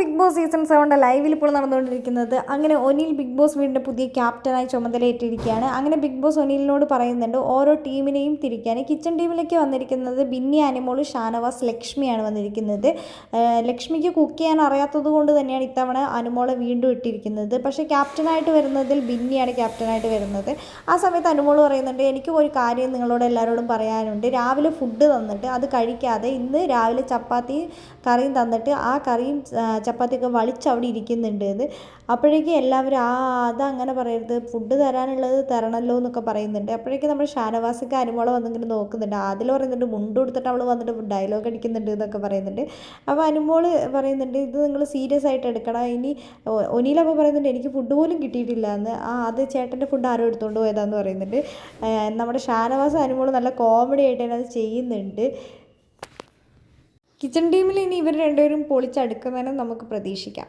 Big boss season സെവന്റെ ലൈവിൽ ഇപ്പോൾ നടന്നുകൊണ്ടിരിക്കുന്നത്. അങ്ങനെ ഒനിൽ ബിഗ് ബോസ് വീടിന്റെ പുതിയ ക്യാപ്റ്റനായി ചുമതലയേറ്റിരിക്കുകയാണ്. അങ്ങനെ ബിഗ് ബോസ് ഒനിലിനോട് പറയുന്നുണ്ട് ഓരോ ടീമിനെയും തിരിക്കാൻ കിച്ചൺ ടീമിലേക്ക് വന്നിരിക്കുന്നത് ബിന്നി അനിമോൾ ഷാനവാസ് ലക്ഷ്മിയാണ് വന്നിരിക്കുന്നത്. ലക്ഷ്മിക്ക് കുക്ക് ചെയ്യാൻ അറിയാത്തത് കൊണ്ട് തന്നെയാണ് ഇത്തവണ അനുമോളെ വീണ്ടും ഇട്ടിരിക്കുന്നത്. പക്ഷേ ക്യാപ്റ്റനായിട്ട് വരുന്നതിൽ ബിന്നിയാണ് ക്യാപ്റ്റനായിട്ട് വരുന്നത്. ആ സമയത്ത് അനുമോൾ പറയുന്നുണ്ട് എനിക്ക് ഒരു കാര്യം നിങ്ങളോട് എല്ലാവരോടും പറയാനുണ്ട്. രാവിലെ ഫുഡ് തന്നിട്ട് അത് കഴിക്കാതെ ഇന്ന് രാവിലെ ചപ്പാത്തി കറിയും തന്നിട്ട് ആ കറിയും ചപ്പാത്തിയൊക്കെ വലിച്ച് അവിടെ ഇരിക്കുന്നുണ്ട് എന്ന് അപ്പോഴേക്കും എല്ലാവരും ആ അതങ്ങനെ പറയരുത്. ഫുഡ് തരാനുള്ളത് തരണമല്ലോ എന്നൊക്കെ പറയുന്നുണ്ട്. അപ്പോഴേക്കും നമ്മുടെ ഷാനവാസിക്ക് അനുമോളെ വന്നിങ്ങനെ നോക്കുന്നുണ്ട്. അതിൽ പറയുന്നുണ്ട് മുണ്ട് കൊടുത്തിട്ട് അവൾ വന്നിട്ട് ഡയലോഗ് അടിക്കുന്നുണ്ട് എന്നൊക്കെ പറയുന്നുണ്ട്. അപ്പോൾ അനുമോൾ പറയുന്നുണ്ട് ഇത് നിങ്ങൾ സീരിയസ് ആയിട്ട് എടുക്കണം ഇനി ഒ- ഒനിയിലപ്പോൾ പറയുന്നുണ്ട് എനിക്ക് ഫുഡ് പോലും കിട്ടിയിട്ടില്ല എന്ന്. ആ അത് ചേട്ടന്റെ ഫുഡ് ആരോ എടുത്തുകൊണ്ട് പോയതാന്ന് പറയുന്നുണ്ട്. നമ്മുടെ ഷാനവാസ് അനുമോൾ നല്ല കോമഡി ആയിട്ട് അത് ചെയ്യുന്നുണ്ട്. കിച്ചൺ ടീമിൽ ഇനി ഇവർ രണ്ടുപേരും പൊളിച്ചടുക്കുന്നതിനും നമുക്ക് പ്രതീക്ഷിക്കാം.